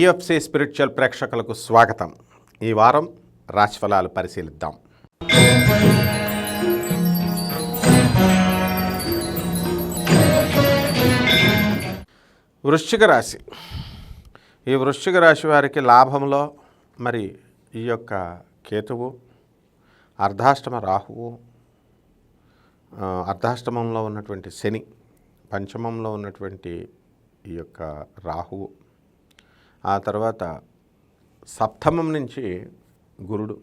TFC spiritual ప్రేక్షకులకు స్వాగతం. ఈ వారం రాశిఫలాలు పరిశీలిద్దాం. వృశ్చిక రాశి. ఈ వృశ్చిక రాశి వారికి లాభంలో మరి ఈ యొక్క కేతువు అర్ధాష్టమ రాహువు అర్ధాష్టమంలో ఉన్నటువంటి శని పంచమంలో ఉన్నటువంటి ఈ యొక్క రాహువు ఆ తర్వాత సప్తమం నుంచి గురుడు.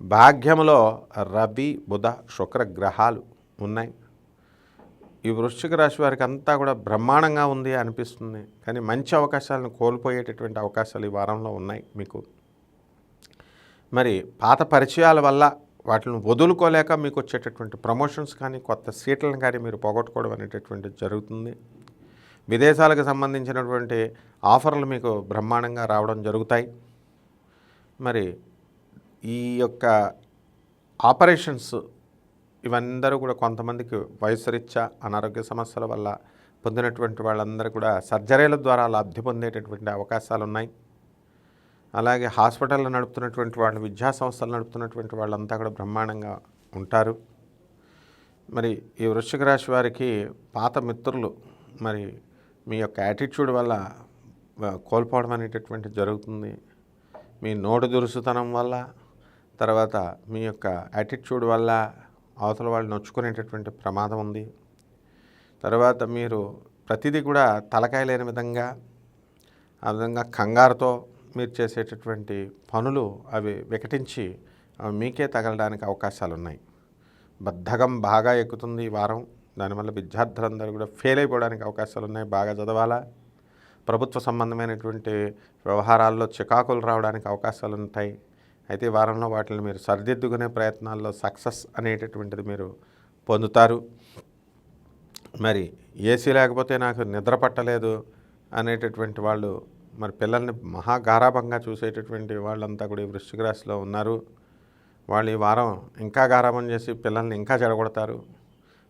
భాగ్యంలో రవి బుధ శుక్ర గ్రహాలు ఉన్నాయి. ఈ వృశ్చిక రాశి వారికి అంతా కూడా బ్రహ్మాండంగా ఉంది అనిపిస్తుంది. కానీ మంచి అవకాశాలను కోల్పోయేటటువంటి అవకాశాలు ఈ వారంలో ఉన్నాయి మీకు. మరి పాత పరిచయాల వల్ల వాటిని వదులుకోలేక మీకు వచ్చేటటువంటి ప్రమోషన్స్ కానీ కొత్త సీట్లను కానీ మీరు పోగొట్టుకోవడం అనేటటువంటిది జరుగుతుంది. విదేశాలకు సంబంధించినటువంటి ఆఫర్లు మీకు బ్రహ్మాండంగా రావడం జరుగుతాయి. మరి ఈ యొక్క ఆపరేషన్స్ ఇవందరూ కూడా కొంతమందికి వయసు రీత్యా అనారోగ్య సమస్యల వల్ల పొందినటువంటి వాళ్ళందరూ కూడా సర్జరీల ద్వారా లబ్ధి పొందేటటువంటి అవకాశాలు ఉన్నాయి అలాగే హాస్పిటల్లో నడుపుతున్నటువంటి వాళ్ళు విద్యా సంస్థలు నడుపుతున్నటువంటి వాళ్ళంతా కూడా బ్రహ్మాండంగా ఉంటారు. మరి ఈ వృశ్చిక రాశి వారికి పాత మిత్రులు మరి మీ యొక్క యాటిట్యూడ్ వల్ల కోల్పోవడం అనేటటువంటి జరుగుతుంది. మీ నోటు దురుసుతనం వల్ల తర్వాత మీ యొక్క యాటిట్యూడ్ వల్ల అవతల వాళ్ళు నొచ్చుకునేటటువంటి ప్రమాదం ఉంది. తర్వాత మీరు ప్రతిదీ కూడా తలకాయ లేని విధంగా ఆ విధంగా కంగారుతో మీరు చేసేటటువంటి పనులు అవి వికటించి అవి మీకే తగలడానికి అవకాశాలు ఉన్నాయి బద్ధకం బాగా ఎక్కుతుంది ఈ వారం. దానివల్ల విద్యార్థులందరూ కూడా ఫెయిల్ అయిపోవడానికి అవకాశాలు ఉన్నాయి బాగా చదవాలా? ప్రభుత్వ సంబంధమైనటువంటి వ్యవహారాల్లో చికాకులు రావడానికి అవకాశాలు ఉంటాయి. అయితే వారంలో వాటిని మీరు సరిదిద్దుకునే ప్రయత్నాల్లో సక్సెస్ అనేటటువంటిది మీరు పొందుతారు. మరి ఏసీ లేకపోతే నాకు నిద్ర పట్టలేదు అనేటటువంటి వాళ్ళు మరి పిల్లల్ని మహా గారాభంగా చూసేటటువంటి వాళ్ళంతా కూడా ఈ వృశ్చిక రాశిలో ఉన్నారు. వాళ్ళు ఈ వారం ఇంకా గారాభం చేసి పిల్లల్ని ఇంకా చెడగొడతారు.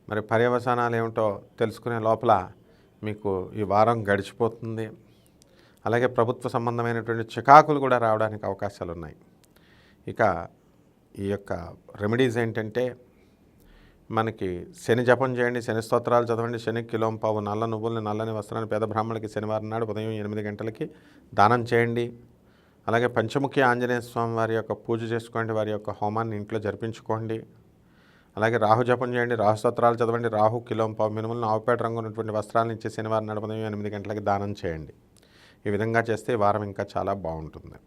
మరి పర్యవసానాలు ఏమిటో తెలుసుకునే లోపల మీకు ఈ వారం గడిచిపోతుంది. అలాగే ప్రభుత్వ సంబంధమైనటువంటి చికాకులు కూడా రావడానికి అవకాశాలు ఉన్నాయి ఇక ఈ యొక్క రెమెడీస్ ఏంటంటే మనకి శని జపం చేయండి శని స్తోత్రాలు చదవండి శని కిలోం పావు నల్ల నువ్వుల్ని నల్లని వస్త్రాన్ని పేద బ్రాహ్మణులకి శనివారం నాడు ఉదయం ఎనిమిది గంటలకి దానం చేయండి. అలాగే పంచముఖి ఆంజనేయ స్వామి వారి యొక్క పూజ చేసుకోండి వారి యొక్క హోమాన్ని ఇంట్లో జరిపించుకోండి. అలాగే రాహు జపం చేయండి రాహు స్తోత్రాలు చదవండి రాహు కిలోం పావు మినుములను ఆవుపేట రంగు ఉన్నటువంటి వస్త్రాలను ఇచ్చి శనివారం నడపదం ఎనిమిది గంటలకి దానం చేయండి. ఈ విధంగా చేస్తే వారం ఇంకా చాలా బాగుంటుంది.